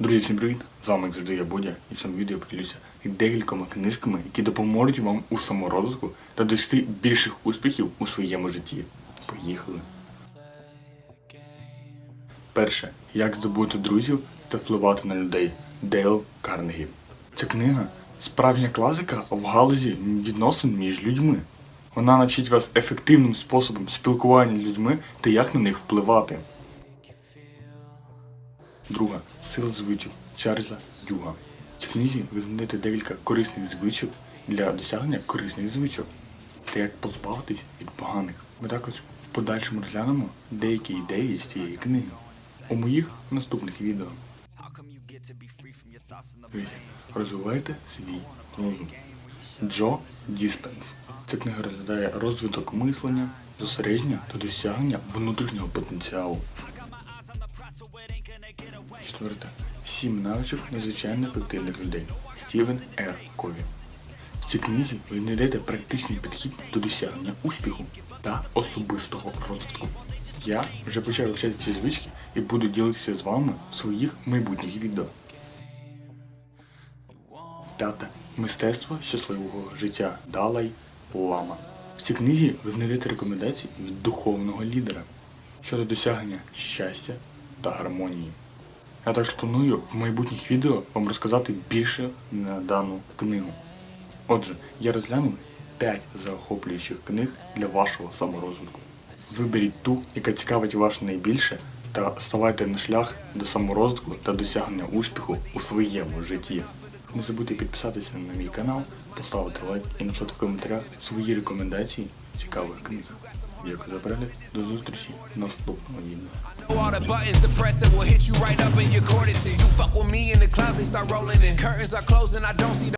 Друзі, всім привіт! З вами як завжди я Бодя і в цьому відео поділюся декількома книжками, які допоможуть вам у саморозвитку та досягти більших успіхів у своєму житті. Поїхали! Перше. Як здобути друзів та впливати на людей. Дейл Карнегі. Ця книга справжня класика в галузі відносин між людьми. Вона навчить вас ефективним способом спілкування з людьми та як на них впливати. Друга сила звичок Чарльза Дюга. В книзі ви знайдете декілька корисних звичок для досягнення корисних звичок та як позбавитись від поганих. Ми також в подальшому розглянемо деякі ідеї з цієї книги у моїх наступних відео. Третє. Розвивайте свій розум. Джо Діспенс. Ця книга розглядає розвиток мислення, зосередження та досягнення внутрішнього потенціалу. Четверте. Сім навичок надзвичайно ефективних людей. Стівен Р. Кові. В цій книзі ви знайдете практичний підхід до досягнення успіху та особистого розвитку. Я вже почав вивчати ці звички і буду ділитися з вами в своїх майбутніх відео. П'яте. Мистецтво щасливого життя Далай Лама. В цій книзі ви знайдете рекомендації від духовного лідера щодо досягнення щастя та гармонії. Я також планую в майбутніх відео вам розказати більше на дану книгу. Отже, я розглянув 5 захоплюючих книг для вашого саморозвитку. Виберіть ту, яка цікавить вас найбільше, та ставайте на шлях до саморозвитку та досягнення успіху у своєму житті. Не забудьте підписатися на мій канал, поставити лайк і написати в коментарях свої рекомендації цікавих книг. Дякую за перегляд, до зустрічі в наступному відео. All the buttons to press that will hit you right up in your corner. See you fuck with me in the clouds, they start rolling in. Curtains are closing, I don't see the